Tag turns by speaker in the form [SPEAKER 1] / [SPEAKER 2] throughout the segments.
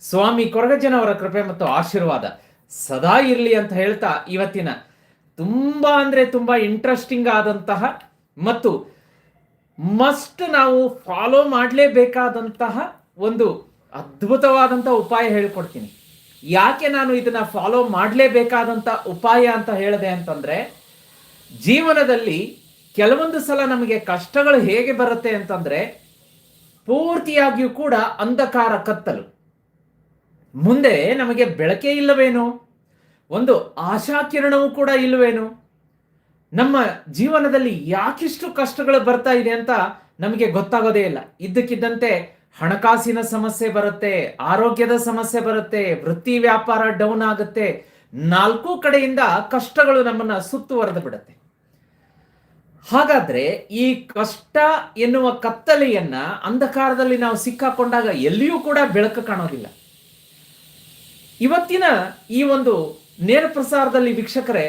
[SPEAKER 1] ಸ್ವಾಮಿ ಕೊರಗಜ್ಜನವರ ಕೃಪೆ ಮತ್ತು ಆಶೀರ್ವಾದ ಸದಾ ಇರಲಿ ಅಂತ ಹೇಳ್ತಾ ಇವತ್ತಿನ ತುಂಬಾ ಅಂದ್ರೆ ತುಂಬಾ ಇಂಟ್ರೆಸ್ಟಿಂಗ್ ಆದಂತಹ ಮತ್ತು ಮಸ್ಟ್ ನಾವು ಫಾಲೋ ಮಾಡಲೇಬೇಕಾದಂತಹ ಒಂದು ಅದ್ಭುತವಾದಂಥ ಉಪಾಯ ಹೇಳ್ಕೊಡ್ತೀನಿ. ಯಾಕೆ ನಾನು ಇದನ್ನ ಫಾಲೋ ಮಾಡಲೇಬೇಕಾದಂತ ಉಪಾಯ ಅಂತ ಹೇಳಿದೆ ಅಂತಂದ್ರೆ ಜೀವನದಲ್ಲಿ ಕೆಲವೊಂದು ಸಲ ನಮಗೆ ಕಷ್ಟಗಳು ಹೇಗೆ ಬರುತ್ತೆ ಅಂತಂದ್ರೆ ಪೂರ್ತಿಯಾಗಿಯೂ ಕೂಡ ಅಂಧಕಾರ ಕತ್ತಲು. ಮುಂದೆ ನಮಗೆ ಬೆಳಕೇ ಇಲ್ಲವೇನು? ಒಂದು ಆಶಾಕಿರಣವೂ ಕೂಡ ಇಲ್ಲವೇನು? ನಮ್ಮ ಜೀವನದಲ್ಲಿ ಯಾಕಿಷ್ಟು ಕಷ್ಟಗಳು ಬರ್ತಾ ಇದೆ ಅಂತ ನಮಗೆ ಗೊತ್ತಾಗೋದೇ ಇಲ್ಲ. ಇದ್ದಕ್ಕಿದ್ದಂತೆ ಹಣಕಾಸಿನ ಸಮಸ್ಯೆ ಬರುತ್ತೆ, ಆರೋಗ್ಯದ ಸಮಸ್ಯೆ ಬರುತ್ತೆ, ವೃತ್ತಿ ವ್ಯಾಪಾರ ಡೌನ್ ಆಗುತ್ತೆ. ನಾಲ್ಕು ಕಡೆಯಿಂದ ಕಷ್ಟಗಳು ನಮ್ಮನ್ನ ಸುತ್ತುವರೆದು ಬಿಡುತ್ತೆ. ಹಾಗಾದ್ರೆ ಈ ಕಷ್ಟ ಎನ್ನುವ ಕತ್ತಲೆಯನ್ನ ಅಂಧಕಾರದಲ್ಲಿ ನಾವು ಸಿಕ್ಕಾಕೊಂಡಾಗ ಎಲ್ಲಿಯೂ ಕೂಡ ಬೆಳಕು ಕಾಣೋದಿಲ್ಲ. ಇವತ್ತಿನ ಈ ಒಂದು ನೇರ ಪ್ರಸಾರದಲ್ಲಿ ವೀಕ್ಷಕರೇ,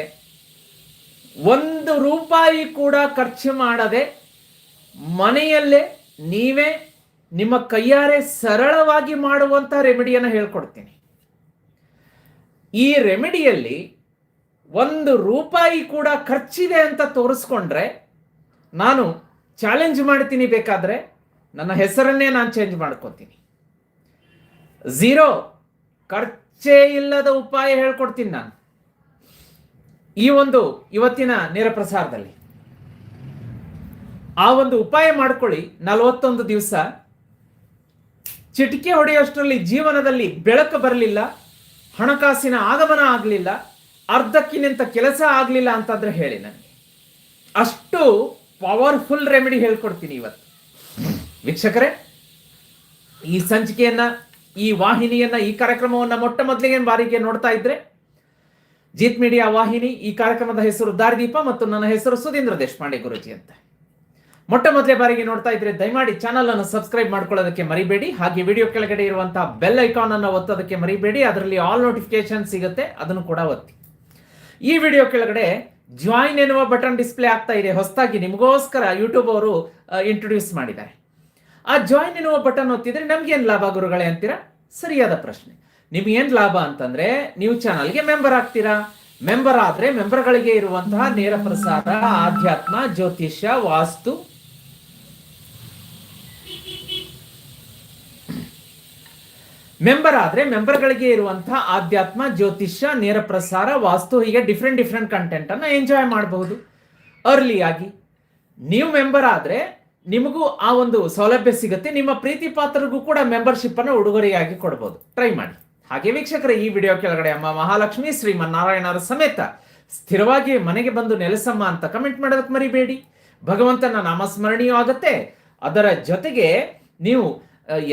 [SPEAKER 1] ಒಂದು ರೂಪಾಯಿ ಕೂಡ ಖರ್ಚು ಮಾಡದೆ ಮನೆಯಲ್ಲೇ ನೀವೇ ನಿಮ್ಮ ಕೈಯಾರೆ ಸರಳವಾಗಿ ಮಾಡುವಂಥ ರೆಮಿಡಿಯನ್ನು ಹೇಳ್ಕೊಡ್ತೀನಿ. ಈ ರೆಮಿಡಿಯಲ್ಲಿ ಒಂದು ರೂಪಾಯಿ ಕೂಡ ಖರ್ಚಿದೆ ಅಂತ ತೋರಿಸ್ಕೊಂಡ್ರೆ ನಾನು ಚಾಲೆಂಜ್ ಮಾಡ್ತೀನಿ ಬೇಕಾದ್ರೆ ನನ್ನ ಹೆಸರನ್ನೇ ನಾನು ಚೇಂಜ್ ಮಾಡ್ಕೊತೀನಿ. ಝೀರೋ, ಖರ್ಚೇ ಇಲ್ಲದ ಉಪಾಯ ಹೇಳ್ಕೊಡ್ತೀನಿ ನಾನು. ಈ ಒಂದು ಇವತ್ತಿನ ನೇರ ಪ್ರಸಾರದಲ್ಲಿ ಆ ಒಂದು ಉಪಾಯ ಮಾಡ್ಕೊಳ್ಳಿ. ನಲವತ್ತೊಂದು ದಿವಸ ಚಿಟಿಕೆ ಹೊಡೆಯೋಷ್ಟರಲ್ಲಿ ಜೀವನದಲ್ಲಿ ಬೆಳಕು ಬರಲಿಲ್ಲ, ಹಣಕಾಸಿನ ಆಗಮನ ಆಗಲಿಲ್ಲ ಅರ್ಧಕ್ಕಿನಿಂತ ಕೆಲಸ ಆಗಲಿಲ್ಲ ಅಂತಂದ್ರೆ ಹೇಳಿ ನನಗೆ. ಅಷ್ಟು ಪವರ್ಫುಲ್ ರೆಮಿಡಿ ಹೇಳ್ಕೊಡ್ತೀನಿ ಇವತ್ತು. ವೀಕ್ಷಕರೇ, ಈ ಸಂಚಿಕೆಯನ್ನ ಈ ವಾಹಿನಿಯನ್ನ, ಈ ಕಾರ್ಯಕ್ರಮವನ್ನ ಮೊಟ್ಟ ಮೊದಲಿಗೆ ಬಾರಿಗೆ ನೋಡ್ತಾ ಇದ್ರೆ, ಜೀತ್ ಮೀಡಿಯಾ ವಾಹಿನಿ, ಈ ಕಾರ್ಯಕ್ರಮದ ಹೆಸರು ದಾರಿದೀಪ ಮತ್ತು ನನ್ನ ಹೆಸರು ಸುಧೀಂದ್ರ ದೇಶಪಾಂಡೆ ಗುರುಜಿ ಅಂತ. ಮೊಟ್ಟ ಮೊದಲೇ ಬಾರಿಗೆ ನೋಡ್ತಾ ಇದ್ರೆ, ದಯಮಾಡಿ ಚಾನಲ್ ಅನ್ನು ಸಬ್ಸ್ಕ್ರೈಬ್ ಮಾಡ್ಕೊಳ್ಳೋದಕ್ಕೆ ಮರಿಬೇಡಿ, ಹಾಗೆ ವಿಡಿಯೋ ಕೆಳಗಡೆ ಇರುವಂತಹ ಬೆಲ್ ಐಕಾನ್ ಅನ್ನು ಒತ್ತೋದಕ್ಕೆ ಮರಿಬೇಡಿ, ಅದರಲ್ಲಿ ಆಲ್ ನೋಟಿಫಿಕೇಶನ್ ಸಿಗುತ್ತೆ, ಅದನ್ನು ಕೂಡ ಒತ್ತಿ. ಈ ವಿಡಿಯೋ ಕೆಳಗಡೆ ಜಾಯಿನ್ ಎನ್ನುವ ಬಟನ್ ಡಿಸ್ಪ್ಲೇ ಆಗ್ತಾ ಇದೆ, ಹೊಸದಾಗಿ ನಿಮಗೋಸ್ಕರ ಯೂಟ್ಯೂಬ್ ಅವರು ಇಂಟ್ರೊಡ್ಯೂಸ್ ಮಾಡಿದ್ದಾರೆ. ಆ ಜಾಯಿನ್ ಎನ್ನುವ ಬಟನ್ ಒತ್ತಿದ್ರೆ ನಮ್ಗೇನು ಲಾಭ ಗುರುಗಳೇ ಅಂತೀರಾ? ಸರಿಯಾದ ಪ್ರಶ್ನೆ. ನಿಮ್ಗೇನ್ ಲಾಭ ಅಂತಂದ್ರೆ ನೀವು ಚಾನಲ್ಗೆ ಮೆಂಬರ್ ಆಗ್ತೀರಾ? ಮೆಂಬರ್ ಆದ್ರೆ ಮೆಂಬರ್ಗಳಿಗೆ ಇರುವಂತಹ ನೇರ ಪ್ರಸಾರ, ಆಧ್ಯಾತ್ಮ, ಜ್ಯೋತಿಷ್ಯ, ವಾಸ್ತು. ಮೆಂಬರ್ ಆದ್ರೆ ಮೆಂಬರ್ಗಳಿಗೆ ಇರುವಂತಹ ಆಧ್ಯಾತ್ಮ, ಜ್ಯೋತಿಷ್ಯ, ನೇರ ಪ್ರಸಾರ, ವಾಸ್ತು ಹೀಗೆ ಡಿಫ್ರೆಂಟ್ ಡಿಫ್ರೆಂಟ್ ಕಂಟೆಂಟ್ ಅನ್ನ ಎಂಜಾಯ್ ಮಾಡಬಹುದು. ಅರ್ಲಿ ಆಗಿ. ನೀವು ಮೆಂಬರ್ ಆದ್ರೆ ನಿಮಗೂ ಆ ಒಂದು ಸೌಲಭ್ಯ ಸಿಗುತ್ತೆ. ನಿಮ್ಮ ಪ್ರೀತಿ ಪಾತ್ರರಿಗೂ ಕೂಡ ಮೆಂಬರ್ಶಿಪ್ ಅನ್ನು ಉಡುಗೊರೆಯಾಗಿ ಕೊಡಬಹುದು ಟ್ರೈ ಮಾಡಿ. ಹಾಗೆ ವೀಕ್ಷಕರ, ಈ ವಿಡಿಯೋ ಕೆಳಗಡೆ ಅಮ್ಮ ಮಹಾಲಕ್ಷ್ಮಿ, ಶ್ರೀಮನ್ನಾರಾಯಣರ ಸಮೇತ ಸ್ಥಿರವಾಗಿ ಮನೆಗೆ ಬಂದು ನೆಲೆಸಮ್ಮ ಅಂತ ಕಮೆಂಟ್ ಮಾಡೋದಕ್ಕೆ ಮರಿಬೇಡಿ. ಭಗವಂತನ ನಾಮಸ್ಮರಣೀಯ ಆಗುತ್ತೆ. ಅದರ ಜೊತೆಗೆ ನೀವು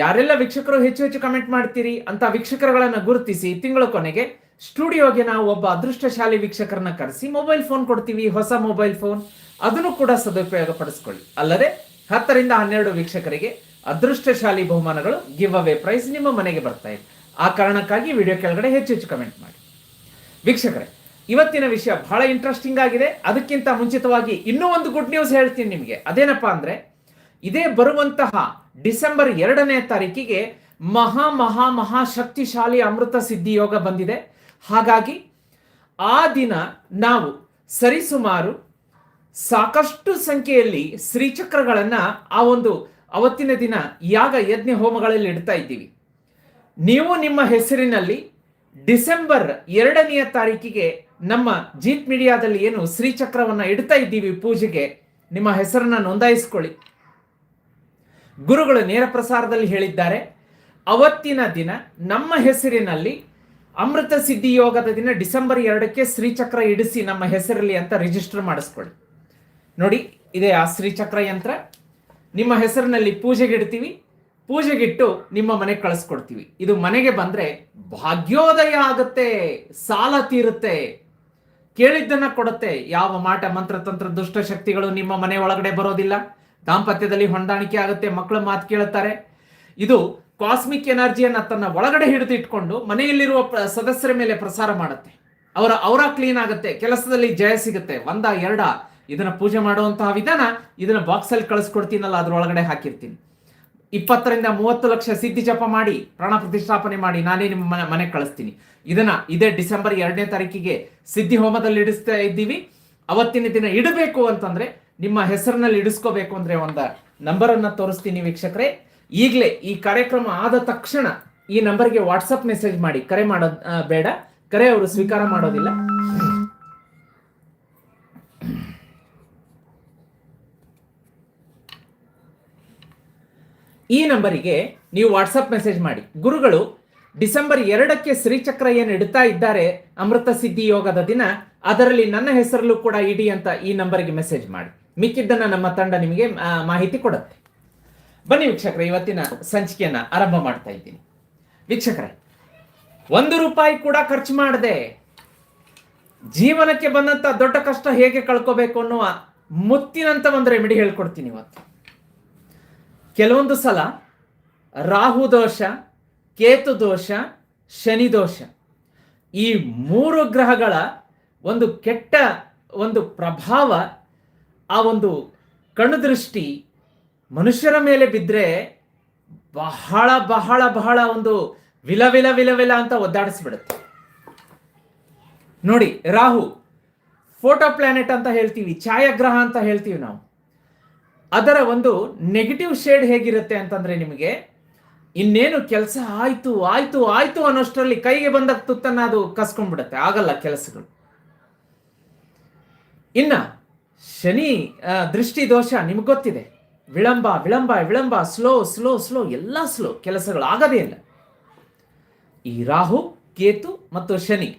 [SPEAKER 1] ಯಾರೆಲ್ಲ ವೀಕ್ಷಕರು ಹೆಚ್ಚು ಹೆಚ್ಚು ಕಮೆಂಟ್ ಮಾಡ್ತೀರಿ ಅಂತ ವೀಕ್ಷಕರುಗಳನ್ನ ಗುರುತಿಸಿ ತಿಂಗಳ ಕೊನೆಗೆ ಸ್ಟುಡಿಯೋಗೆ ನಾವು ಒಬ್ಬ ಅದೃಷ್ಟಶಾಲಿ ವೀಕ್ಷಕರನ್ನ ಕರೆಸಿ ಮೊಬೈಲ್ ಫೋನ್ ಕೊಡ್ತೀವಿ, ಹೊಸ ಮೊಬೈಲ್ ಫೋನ್ ಅದನ್ನು ಕೂಡ ಸದುಪಯೋಗ ಪಡಿಸ್ಕೊಳ್ಳಿ ಅಲ್ಲದೆ ಹತ್ತರಿಂದ ಹನ್ನೆರಡು ವೀಕ್ಷಕರಿಗೆ ಅದೃಷ್ಟಶಾಲಿ ಬಹುಮಾನಗಳು ಗಿವ್ ಅವೇ ಪ್ರೈಸ್ ನಿಮ್ಮ ಮನೆಗೆ ಬರ್ತಾ ಇದೆ. ಆ ಕಾರಣಕ್ಕಾಗಿ ವಿಡಿಯೋ ಕೆಳಗಡೆ ಹೆಚ್ಚು ಹೆಚ್ಚು ಕಮೆಂಟ್ ಮಾಡಿ. ವೀಕ್ಷಕರೇ, ಇವತ್ತಿನ ವಿಷಯ ಬಹಳ ಇಂಟ್ರೆಸ್ಟಿಂಗ್ ಆಗಿದೆ. ಅದಕ್ಕಿಂತ ಮುಂಚಿತವಾಗಿ ಇನ್ನೂ ಒಂದು ಗುಡ್ ನ್ಯೂಸ್ ಹೇಳ್ತೀನಿ ನಿಮಗೆ. ಅದೇನಪ್ಪಾ ಅಂದ್ರೆ, ಇದೇ ಬರುವಂತಹ ಡಿಸೆಂಬರ್ ಎರಡನೇ ತಾರೀಕಿಗೆ ಮಹಾ ಮಹಾ ಮಹಾ ಶಕ್ತಿಶಾಲಿ ಅಮೃತ ಸಿದ್ಧಿ ಯೋಗ ಬಂದಿದೆ. ಹಾಗಾಗಿ ಆ ದಿನ ನಾವು ಸರಿಸುಮಾರು ಸಾಕಷ್ಟು ಸಂಖ್ಯೆಯಲ್ಲಿ ಶ್ರೀಚಕ್ರಗಳನ್ನ ಆ ಒಂದು ಅವತ್ತಿನ ದಿನ ಯಾಗ ಯಜ್ಞ ಹೋಮಗಳಲ್ಲಿ ಇಡ್ತಾ ಇದ್ದೀವಿ. ನೀವು ನಿಮ್ಮ ಹೆಸರಿನಲ್ಲಿ ಡಿಸೆಂಬರ್ ಎರಡನೆಯ ತಾರೀಕಿಗೆ ನಮ್ಮ ಜೀತ್ ಮೀಡಿಯಾದಲ್ಲಿ ಏನು ಶ್ರೀಚಕ್ರವನ್ನು ಇಡ್ತಾ ಇದ್ದೀವಿ ಪೂಜೆಗೆ, ನಿಮ್ಮ ಹೆಸರನ್ನ ನೋಂದಾಯಿಸ್ಕೊಳ್ಳಿ. ಗುರುಗಳು ನೇರ ಪ್ರಸಾರದಲ್ಲಿ ಹೇಳಿದ್ದಾರೆ, ಅವತ್ತಿನ ದಿನ ನಮ್ಮ ಹೆಸರಿನಲ್ಲಿ ಅಮೃತ ಸಿದ್ಧಿ ಯೋಗದ ದಿನ ಡಿಸೆಂಬರ್ ಎರಡಕ್ಕೆ ಶ್ರೀಚಕ್ರ ಇಡಿಸಿ ನಮ್ಮ ಹೆಸರಲ್ಲಿ ಅಂತ ರಿಜಿಸ್ಟರ್ ಮಾಡಿಸ್ಕೊಳ್ಳಿ. ನೋಡಿ, ಇದೆ ಆ ಶ್ರೀಚಕ್ರ ಯಂತ್ರ. ನಿಮ್ಮ ಹೆಸರಿನಲ್ಲಿ ಪೂಜೆಗಿಡ್ತೀವಿ ಪೂಜೆಗಿಟ್ಟು ನಿಮ್ಮ ಮನೆಗೆ ಕಳಿಸ್ಕೊಡ್ತೀವಿ. ಇದು ಮನೆಗೆ ಬಂದರೆ ಭಾಗ್ಯೋದಯ ಆಗುತ್ತೆ, ಸಾಲ ತೀರುತ್ತೆ, ಕೇಳಿದ್ದನ್ನ ಕೊಡುತ್ತೆ. ಯಾವ ಮಾಟ, ಮಂತ್ರ, ತಂತ್ರ, ದುಷ್ಟ ಶಕ್ತಿಗಳು ನಿಮ್ಮ ಮನೆ ಒಳಗಡೆ ಬರೋದಿಲ್ಲ. ದಾಂಪತ್ಯದಲ್ಲಿ ಹೊಂದಾಣಿಕೆ ಆಗುತ್ತೆ ಮಕ್ಕಳು ಮಾತು ಕೇಳುತ್ತಾರೆ ಇದು ಕಾಸ್ಮಿಕ್ ಎನರ್ಜಿಯನ್ನು ತನ್ನ ಒಳಗಡೆ ಹಿಡಿದು ಇಟ್ಕೊಂಡು ಮನೆಯಲ್ಲಿರುವ ಸದಸ್ಯರ ಮೇಲೆ ಪ್ರಸಾರ ಮಾಡುತ್ತೆ. ಅವರ ಅವರ ಕ್ಲೀನ್ ಆಗುತ್ತೆ. ಕೆಲಸದಲ್ಲಿ ಜಯ ಸಿಗುತ್ತೆ. ಒಂದ, ಎರಡ ಇದನ್ನ ಪೂಜೆ ಮಾಡುವಂತಹ ವಿಧಾನ ಇದನ್ನ ಬಾಕ್ಸ್ ಅಲ್ಲಿ ಕಳಿಸ್ಕೊಡ್ತೀನಲ್ಲ, ಅದ್ರೊಳಗಡೆ ಹಾಕಿರ್ತೀನಿ. ಇಪ್ಪತ್ತರಿಂದ ಮೂವತ್ತು ಲಕ್ಷ ಸಿದ್ಧಿ ಜಪ ಮಾಡಿ, ಪ್ರಾಣ ಪ್ರತಿಷ್ಠಾಪನೆ ಮಾಡಿ ನಾನೇ ನಿಮ್ಮ ಮನೆ ಮನೆಗೆ ಕಳಿಸ್ತೀನಿ. ಇದನ್ನ ಇದೇ ಡಿಸೆಂಬರ್ ಎರಡನೇ ತಾರೀಕಿಗೆ ಸಿದ್ಧಿ ಹೋಮದಲ್ಲಿ ಇಡಿಸ್ತಾ ಇದ್ದೀವಿ. ಅವತ್ತಿನ ದಿನ ಇಡಬೇಕು ಅಂತಂದ್ರೆ ನಿಮ್ಮ ಹೆಸರಿನಲ್ಲಿ ಇಡಿಸ್ಕೋಬೇಕು ಅಂದ್ರೆ ಒಂದ ನಂಬರ್ ಅನ್ನ ತೋರಿಸ್ತೀನಿ ವೀಕ್ಷಕರೇ. ಈಗಲೇ ಈ ಕಾರ್ಯಕ್ರಮ ಆದ ತಕ್ಷಣ ಈ ನಂಬರ್ಗೆ ವಾಟ್ಸಪ್ ಮೆಸೇಜ್ ಮಾಡಿ. ಕರೆ ಮಾಡೋದ್ ಬೇಡ. ಕರೆ ಅವರು ಸ್ವೀಕಾರ ಮಾಡೋದಿಲ್ಲ. ಈ ನಂಬರಿಗೆ ನೀವು ವಾಟ್ಸಪ್ ಮೆಸೇಜ್ ಮಾಡಿ. ಗುರುಗಳು, ಡಿಸೆಂಬರ್ ಎರಡಕ್ಕೆ ಶ್ರೀಚಕ್ರ ಏನು ಇಡ್ತಾ ಇದ್ದಾರೆ, ಅಮೃತ ಸಿದ್ಧಿ ಯೋಗದ ದಿನ, ಅದರಲ್ಲಿ ನನ್ನ ಹೆಸರಲ್ಲೂ ಕೂಡ ಇಡಿ ಅಂತ ಈ ನಂಬರ್ಗೆ ಮೆಸೇಜ್ ಮಾಡಿ. ಮಿಕ್ಕಿದ್ದನ್ನ ನಮ್ಮ ತಂಡ ನಿಮಗೆ ಮಾಹಿತಿ ಕೊಡುತ್ತೆ. ಬನ್ನಿ ವೀಕ್ಷಕರೇ, ಇವತ್ತಿನ ಸಂಚಿಕೆಯನ್ನ ಆರಂಭ ಮಾಡ್ತಾ ಇದ್ದೀನಿ. ವೀಕ್ಷಕರೇ, ಒಂದು ರೂಪಾಯಿ ಕೂಡ ಖರ್ಚು ಮಾಡದೆ ಜೀವನಕ್ಕೆ ಬಂದಂತ ದೊಡ್ಡ ಕಷ್ಟ ಹೇಗೆ ಕಳ್ಕೋಬೇಕು ಅನ್ನುವ ಮುತ್ತಿನಂತ ಒಂದು ರೆಮಿಡಿ ಹೇಳ್ಕೊಡ್ತೀನಿ ಇವತ್ತು. ಕೆಲವೊಂದು ಸಲ ರಾಹು ದೋಷ, ಕೇತು ದೋಷ, ಶನಿ ದೋಷ. ಈ ಮೂರು ಗ್ರಹಗಳ ಒಂದು ಕೆಟ್ಟ ಒಂದು ಪ್ರಭಾವ, ಆ ಒಂದು ಕಣ್ಣುದೃಷ್ಟಿ ಮನುಷ್ಯರ ಮೇಲೆ ಬಿದ್ದರೆ ಬಹಳ ಬಹಳ ಬಹಳ ಒಂದು ವಿಲ ವಿಲ ವಿಲ ವಿಲ ಅಂತ ಒದ್ದಾಡಿಸ್ಬಿಡುತ್ತೆ. ನೋಡಿ, ರಾಹು, ಫೋಟೋ ಪ್ಲಾನೆಟ್ ಅಂತ ಹೇಳ್ತೀವಿ, ಛಾಯಾಗ್ರಹ ಅಂತ ಹೇಳ್ತೀವಿ ನಾವು. ಅದರ ಒಂದು ನೆಗೆಟಿವ್ ಶೇಡ್ ಹೇಗಿರುತ್ತೆ ಅಂತಂದ್ರೆ ನಿಮಗೆ, ಇನ್ನೇನು ಕೆಲಸ ಆಯ್ತು ಆಯ್ತು ಆಯ್ತು ಅನ್ನೋಷ್ಟರಲ್ಲಿ ಕೈಗೆ ಬಂದ ತುತ್ತನ್ನ ಅದು ಕಸ್ಕೊಂಡ್ಬಿಡುತ್ತೆ. ಆಗಲ್ಲ ಕೆಲಸಗಳು. ಇನ್ನ, ಶನಿ ದೃಷ್ಟಿ ದೋಷ ನಿಮ್ಗೆ ಗೊತ್ತಿದೆ. ವಿಳಂಬ ವಿಳಂಬ ವಿಳಂಬ ಸ್ಲೋ ಸ್ಲೋ ಸ್ಲೋ ಎಲ್ಲ ಸ್ಲೋ ಕೆಲಸಗಳು ಆಗದೇ ಇಲ್ಲ. ಈ ರಾಹು, ಕೇತು ಮತ್ತು ಶನಿ,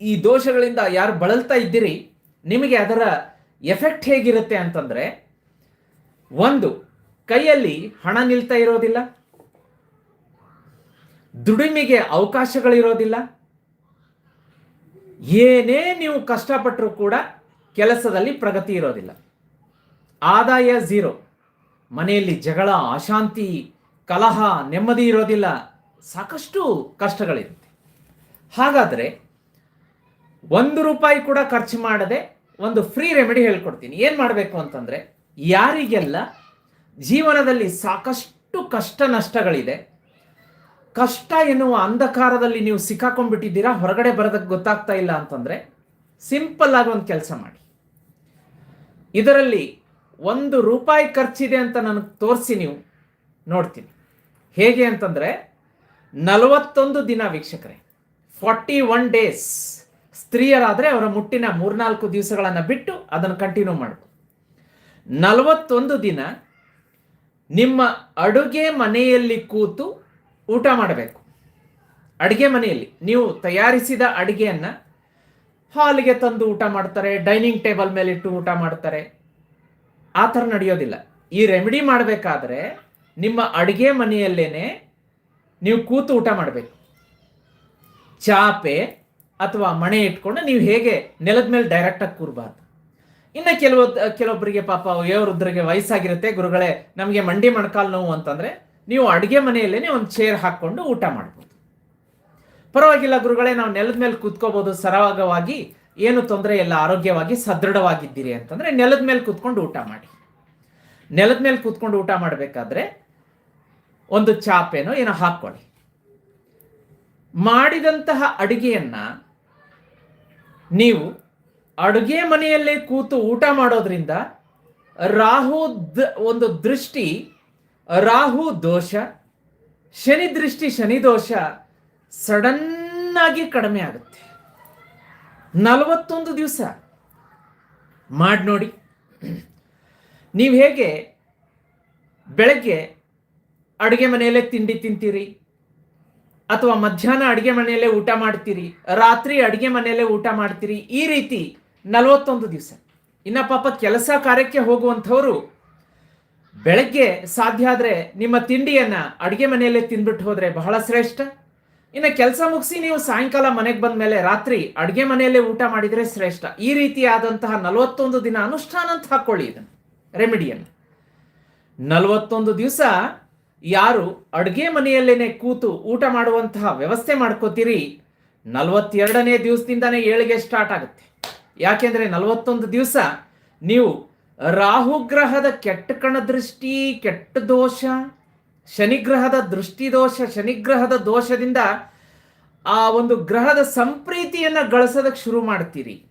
[SPEAKER 1] ಈ ದೋಷಗಳಿಂದ ಯಾರು ಬಳಲ್ತಾ ಇದ್ದೀರಿ, ನಿಮಗೆ ಅದರ ಎಫೆಕ್ಟ್ ಹೇಗಿರುತ್ತೆ ಅಂತಂದ್ರೆ ಒಂದು, ಕೈಯಲ್ಲಿ ಹಣ ನಿಲ್ತಾ ಇರೋದಿಲ್ಲ. ದುಡಿಮೆಗೆ ಅವಕಾಶಗಳಿರೋದಿಲ್ಲ ಏನೇ ನೀವು ಕಷ್ಟಪಟ್ಟರೂ ಕೂಡ ಕೆಲಸದಲ್ಲಿ ಪ್ರಗತಿ ಇರೋದಿಲ್ಲ. ಆದಾಯ ಝೀರೋ. ಮನೆಯಲ್ಲಿ ಜಗಳ, ಅಶಾಂತಿ, ಕಲಹ, ನೆಮ್ಮದಿ ಇರೋದಿಲ್ಲ. ಸಾಕಷ್ಟು ಕಷ್ಟಗಳಿರುತ್ತೆ. ಹಾಗಾದರೆ ಒಂದು ರೂಪಾಯಿ ಕೂಡ ಖರ್ಚು ಮಾಡದೆ ಒಂದು ಫ್ರೀ ರೆಮಿಡಿ ಹೇಳ್ಕೊಡ್ತೀನಿ. ಏನು ಮಾಡಬೇಕು ಅಂತಂದರೆ ಯಾರಿಗೆಲ್ಲ ಜೀವನದಲ್ಲಿ ಸಾಕಷ್ಟು ಕಷ್ಟ ನಷ್ಟಗಳಿದೆ, ಕಷ್ಟ ಎನ್ನುವ ಅಂಧಕಾರದಲ್ಲಿ ನೀವು ಸಿಕ್ಕಾಕೊಂಡ್ಬಿಟ್ಟಿದ್ದೀರಾ, ಹೊರಗಡೆ ಬರೋದಕ್ಕೆ ಗೊತ್ತಾಗ್ತಾ ಇಲ್ಲ ಅಂತಂದರೆ ಸಿಂಪಲ್ ಆಗಿ ಒಂದು ಕೆಲಸ ಮಾಡಿ. ಇದರಲ್ಲಿ ಒಂದು ರೂಪಾಯಿ ಖರ್ಚಿದೆ ಅಂತ ನನಗೆ ತೋರಿಸಿ ನೀವು ನೋಡ್ತೀನಿ. ಹೇಗೆ ಅಂತಂದರೆ ನಲವತ್ತೊಂದು ದಿನ ವೀಕ್ಷಕರೇ, ಫಾರ್ಟಿ ಒನ್ ಡೇಸ್, ಸ್ತ್ರೀಯರಾದರೆ ಅವರ ಮುಟ್ಟಿನ ಮೂರ್ನಾಲ್ಕು ದಿವಸಗಳನ್ನು ಬಿಟ್ಟು ಅದನ್ನು ಕಂಟಿನ್ಯೂ ಮಾಡಬೇಕು ನಲವತ್ತೊಂದು ದಿನ ನಿಮ್ಮ ಅಡುಗೆ ಮನೆಯಲ್ಲಿ ಕೂತು ಊಟ ಮಾಡಬೇಕು. ಅಡುಗೆ ಮನೆಯಲ್ಲಿ ನೀವು ತಯಾರಿಸಿದ ಅಡುಗೆಯನ್ನು ಹಾಲಿಗೆ ತಂದು ಊಟ ಮಾಡ್ತಾರೆ, ಡೈನಿಂಗ್ ಟೇಬಲ್ ಮೇಲೆ ಇಟ್ಟು ಊಟ ಮಾಡ್ತಾರೆ. ಆ ಥರ ನಡೆಯೋದಿಲ್ಲ. ಈ ರೆಮಿಡಿ ಮಾಡಬೇಕಾದ್ರೆ ನಿಮ್ಮ ಅಡುಗೆ ಮನೆಯಲ್ಲೇ ನೀವು ಕೂತು ಊಟ ಮಾಡಬೇಕು. ಚಾಪೆ ಅಥವಾ ಮಣೆ ಇಟ್ಕೊಂಡು ನೀವು ಹೇಗೆ ನೆಲದ ಮೇಲೆ ಡೈರೆಕ್ಟಾಗಿ ಕೂರಬಾರ್ದು. ಇನ್ನು ಕೆಲವು ಕೆಲವೊಬ್ಬರಿಗೆ ಪಾಪ ವಯೋವೃದ್ಧರಿಗೆ ವಯಸ್ಸಾಗಿರುತ್ತೆ. ಗುರುಗಳೇ, ನಮಗೆ ಮಂಡಿ ಮೊಣಕಾಲು ನೋವು ಅಂತಂದ್ರೆ ನೀವು ಅಡುಗೆ ಮನೆಯಲ್ಲೇ ಒಂದು ಚೇರ್ ಹಾಕ್ಕೊಂಡು ಊಟ ಮಾಡ್ಬೋದು. ಪರವಾಗಿಲ್ಲ ಗುರುಗಳೇ, ನಾವು ನೆಲದ ಮೇಲೆ ಕೂತ್ಕೋಬಹುದು ಸರಾಗವಾಗಿ ಏನು ತೊಂದರೆ ಇಲ್ಲ, ಆರೋಗ್ಯವಾಗಿ ಸದೃಢವಾಗಿದ್ದೀರಿ ಅಂತಂದ್ರೆ ನೆಲದ ಮೇಲೆ ಕೂತ್ಕೊಂಡು ಊಟ ಮಾಡಿ. ನೆಲದ ಮೇಲೆ ಕೂತ್ಕೊಂಡು ಊಟ ಮಾಡಬೇಕಾದ್ರೆ ಒಂದು ಚಾಪೆನೋ ಏನೋ ಹಾಕ್ಕೊಳ್ಳಿ. ಮಾಡಿದಂತಹ ಅಡುಗೆಯನ್ನ ನೀವು ಅಡುಗೆ ಮನೆಯಲ್ಲೇ ಕೂತು ಊಟ ಮಾಡೋದ್ರಿಂದ ರಾಹು ದ- ಒಂದು ದೃಷ್ಟಿ, ರಾಹು ದೋಷ, ಶನಿ ದೃಷ್ಟಿ, ಶನಿ ದೋಷ ಸಡನ್ ಆಗಿ ಕಡಿಮೆ ಆಗುತ್ತೆ. ನಲವತ್ತೊಂದು ದಿವಸ ಮಾಡಿ ನೋಡಿ. ನೀವು ಹೇಗೆ ಬೆಳಗ್ಗೆ ಅಡುಗೆ ಮನೆಯಲ್ಲೇ ತಿಂಡಿ ತಿಂತೀರಿ? ಅಥವಾ ಮಧ್ಯಾಹ್ನ ಅಡುಗೆ ಮನೆಯಲ್ಲೇ ಊಟ ಮಾಡ್ತೀರಿ? ರಾತ್ರಿ ಅಡುಗೆ ಮನೆಯಲ್ಲೇ ಊಟ ಮಾಡ್ತೀರಿ? ಈ ರೀತಿ ನಲವತ್ತೊಂದು ದಿವಸ. ಇನ್ನು ಪಾಪ ಕೆಲಸ ಕಾರ್ಯಕ್ಕೆ ಹೋಗುವಂಥವರು ಬೆಳಗ್ಗೆ ಸಾಧ್ಯ ಆದರೆ ನಿಮ್ಮ ತಿಂಡಿಯನ್ನು ಅಡುಗೆ ಮನೆಯಲ್ಲೇ ತಿಂದ್ಬಿಟ್ಟು ಹೋದರೆ ಬಹಳ ಶ್ರೇಷ್ಠ. ಇನ್ನು ಕೆಲಸ ಮುಗಿಸಿ ನೀವು ಸಾಯಂಕಾಲ ಮನೆಗೆ ಬಂದ ಮೇಲೆ ರಾತ್ರಿ ಅಡುಗೆ ಮನೆಯಲ್ಲೇ ಊಟ ಮಾಡಿದರೆ ಶ್ರೇಷ್ಠ. ಈ ರೀತಿಯಾದಂತಹ ನಲವತ್ತೊಂದು ದಿನ ಅನುಷ್ಠಾನ ಅಂತ ಹಾಕ್ಕೊಳ್ಳಿ ಇದನ್ನು, ರೆಮಿಡಿಯನ್ನು. ನಲವತ್ತೊಂದು ದಿವಸ ಯಾರು ಅಡುಗೆ ಮನೆಯಲ್ಲೇನೆ ಕೂತು ಊಟ ಮಾಡುವಂತಹ ವ್ಯವಸ್ಥೆ ಮಾಡ್ಕೋತೀರಿ, ನಲವತ್ತೆರಡನೇ ದಿವಸದಿಂದನೇ ಏಳಿಗೆ ಸ್ಟಾರ್ಟ್ ಆಗುತ್ತೆ. ಯಾಕೆಂದ್ರೆ ನಲವತ್ತೊಂದು ದಿವಸ ನೀವು ರಾಹುಗ್ರಹದ ಕೆಟ್ಟ ಕಣ ದೃಷ್ಟಿ, ಕೆಟ್ಟ ದೋಷ ಶನಿಗ್ರಹದ ದೃಷ್ಟಿ ದೋಷ ಶನಿಗ್ರಹದ ದೋಷದಿಂದ ಆ ಒಂದು ಗ್ರಹದ ಸಂಪ್ರೀತಿಯನ್ನು ಗಳಿಸೋದಕ್ಕೆ ಶುರು ಮಾಡ್ತೀರಿ.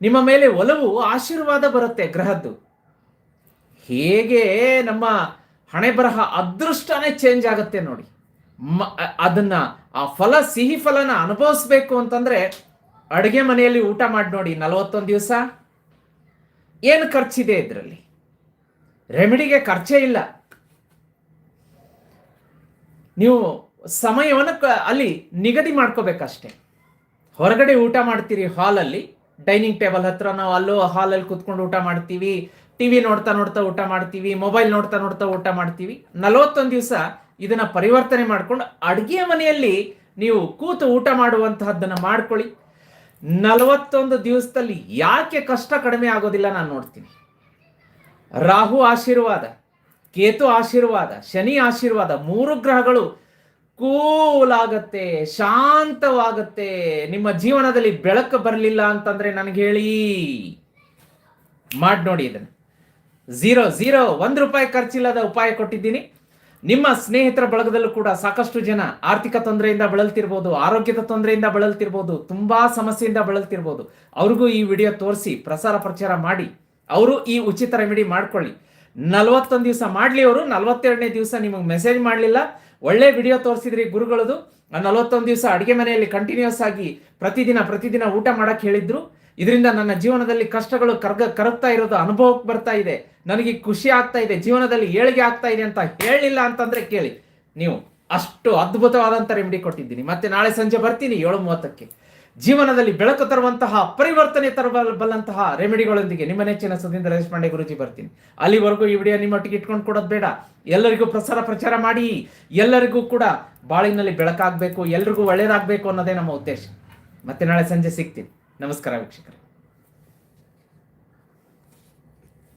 [SPEAKER 1] ನಿಮ್ಮ ಮೇಲೆ ಒಲವು, ಆಶೀರ್ವಾದ ಬರುತ್ತೆ ಗ್ರಹದ್ದು. ಹೇಗೆ ನಮ್ಮ ಹಣೆ ಬರಹ ಅದೃಷ್ಟನೇ ಚೇಂಜ್ ಆಗುತ್ತೆ ನೋಡಿ. ಮ- ಅದನ್ನ, ಆ ಫಲ, ಸಿಹಿ ಫಲನ ಅನುಭವಿಸ್ಬೇಕು ಅಂತಂದ್ರೆ ಅಡುಗೆ ಮನೆಯಲ್ಲಿ ಊಟ ಮಾಡಿ ನೋಡಿ ನಲವತ್ತೊಂದು ದಿವಸ. ಏನು ಖರ್ಚಿದೆ ಇದರಲ್ಲಿ? ರೆಮಿಡಿಗೆ ಖರ್ಚೇ ಇಲ್ಲ. ನೀವು ಸಮಯವನ್ನು ಅಲ್ಲಿ ನಿಗದಿ ಮಾಡ್ಕೋಬೇಕಷ್ಟೆ. ಹೊರಗಡೆ ಊಟ ಮಾಡ್ತೀರಿ ಹಾಲಲ್ಲಿ. ಡೈನಿಂಗ್ ಟೇಬಲ್ ಹತ್ರ ನಾವು ಅಲ್ಲೋ ಹಾಲಲ್ಲಿ ಕುತ್ಕೊಂಡು ಊಟ ಮಾಡ್ತೀವಿ. ಟಿ ವಿ ನೋಡ್ತಾ ನೋಡ್ತಾ ಊಟ ಮಾಡ್ತೀವಿ. ಮೊಬೈಲ್ ನೋಡ್ತಾ ನೋಡ್ತಾ ಊಟ ಮಾಡ್ತೀವಿ. ನಲವತ್ತೊಂದು ದಿವಸ ಇದನ್ನು ಪರಿವರ್ತನೆ ಮಾಡ್ಕೊಂಡು ಅಡುಗೆ ಮನೆಯಲ್ಲಿ ನೀವು ಕೂತು ಊಟ ಮಾಡುವಂತಹದ್ದನ್ನು ಮಾಡ್ಕೊಳ್ಳಿ. ನಲವತ್ತೊಂದು ದಿವಸದಲ್ಲಿ ಯಾಕೆ ಕಷ್ಟ ಕಡಿಮೆ ಆಗೋದಿಲ್ಲ ನಾನು ನೋಡ್ತೀನಿ. ರಾಹು ಆಶೀರ್ವಾದ, ಕೇತು ಆಶೀರ್ವಾದ, ಶನಿ ಆಶೀರ್ವಾದ, ಮೂರು ಗ್ರಹಗಳು ಕೂಲ್ ಆಗತ್ತೆ, ಶಾಂತವಾಗತ್ತೆ, ನಿಮ್ಮ ಜೀವನದಲ್ಲಿ ಬೆಳಕು ಬರಲಿಲ್ಲ ಅಂತಂದ್ರೆ ನನಗೆ ಹೇಳಿ. ಮಾಡಿ ನೋಡಿ ಇದನ್ನು. ಝೀರೋ ಝೀರೋ ಒಂದು ರೂಪಾಯಿ ಖರ್ಚಿಲ್ಲದ ಉಪಾಯ ಕೊಟ್ಟಿದ್ದೀನಿ. ನಿಮ್ಮ ಸ್ನೇಹಿತರ ಬಳಗದಲ್ಲೂ ಕೂಡ ಸಾಕಷ್ಟು ಜನ ಆರ್ಥಿಕ ತೊಂದರೆಯಿಂದ ಬಳಲ್ತಿರ್ಬೋದು, ಆರೋಗ್ಯದ ತೊಂದರೆಯಿಂದ ಬಳಲ್ತಿರ್ಬೋದು, ತುಂಬಾ ಸಮಸ್ಯೆಯಿಂದ ಬಳಲ್ತಿರ್ಬೋದು. ಅವ್ರಿಗೂ ಈ ವಿಡಿಯೋ ತೋರಿಸಿ, ಪ್ರಸಾರ ಪ್ರಚಾರ ಮಾಡಿ, ಅವರು ಈ ಉಚಿತ ರೆಮಿಡಿ ಮಾಡ್ಕೊಳ್ಳಿ. ನಲವತ್ತೊಂದು ದಿವಸ ಮಾಡ್ಲಿ ಅವರು, ನಲವತ್ತೆರಡನೇ ದಿವಸ ನಿಮಗೆ ಮೆಸೇಜ್ ಮಾಡಲಿಲ್ಲ. ಒಳ್ಳೆ ವಿಡಿಯೋ ತೋರಿಸಿದ್ರಿ ಗುರುಗಳದು. ನಲವತ್ತೊಂದು ದಿವಸ ಅಡುಗೆ ಮನೆಯಲ್ಲಿ ಕಂಟಿನ್ಯೂಸ್ ಆಗಿ ಪ್ರತಿದಿನ ಪ್ರತಿದಿನ ಊಟ ಮಾಡಕ್ಕೆ ಹೇಳಿದ್ರು. ಇದರಿಂದ ನನ್ನ ಜೀವನದಲ್ಲಿ ಕಷ್ಟಗಳು ಕರ್ಗ ಕರಗ್ತಾ ಇರೋದು ಅನುಭವಕ್ಕೆ ಬರ್ತಾ ಇದೆ. ನನಗೆ ಖುಷಿ ಆಗ್ತಾ ಇದೆ. ಜೀವನದಲ್ಲಿ ಏಳಿಗೆ ಆಗ್ತಾ ಇದೆ ಅಂತ ಹೇಳಿಲ್ಲ ಅಂತಂದ್ರೆ ಕೇಳಿ. ನೀವು ಅಷ್ಟು ಅದ್ಭುತವಾದಂಥ ರೆಮಿಡಿ ಕೊಟ್ಟಿದ್ದೀನಿ. ಮತ್ತೆ ನಾಳೆ ಸಂಜೆ ಬರ್ತೀನಿ ಏಳು ಮೂವತ್ತಕ್ಕೆ ಜೀವನದಲ್ಲಿ ಬೆಳಕು ತರುವಂತಹ, ಪರಿವರ್ತನೆ ತರಬಲ್ಲಂತಹ ರೆಮಿಡಿಗಳೊಂದಿಗೆ ನಿಮ್ಮ ನೆಚ್ಚಿನ ಸುಧೀಂದ್ರ ದೇಶಪಾಂಡೆ ಗುರುಜಿ ಬರ್ತೀನಿ. ಅಲ್ಲಿವರೆಗೂ ಈ ವಿಡಿಯೋ ನಿಮ್ಮೊಟ್ಟಿಗೆ ಇಟ್ಕೊಂಡು ಕೊಡೋದು ಬೇಡ. ಎಲ್ಲರಿಗೂ ಪ್ರಸಾರ ಪ್ರಚಾರ ಮಾಡಿ. ಎಲ್ಲರಿಗೂ ಕೂಡ ಬಾಳಿನಲ್ಲಿ ಬೆಳಕಾಗಬೇಕು, ಎಲ್ರಿಗೂ ಒಳ್ಳೇದಾಗಬೇಕು ಅನ್ನೋದೇ ನಮ್ಮ ಉದ್ದೇಶ. ಮತ್ತೆ ನಾಳೆ ಸಂಜೆ ಸಿಗ್ತೀನಿ. ನಮಸ್ಕಾರ ವೀಕ್ಷಕರೇ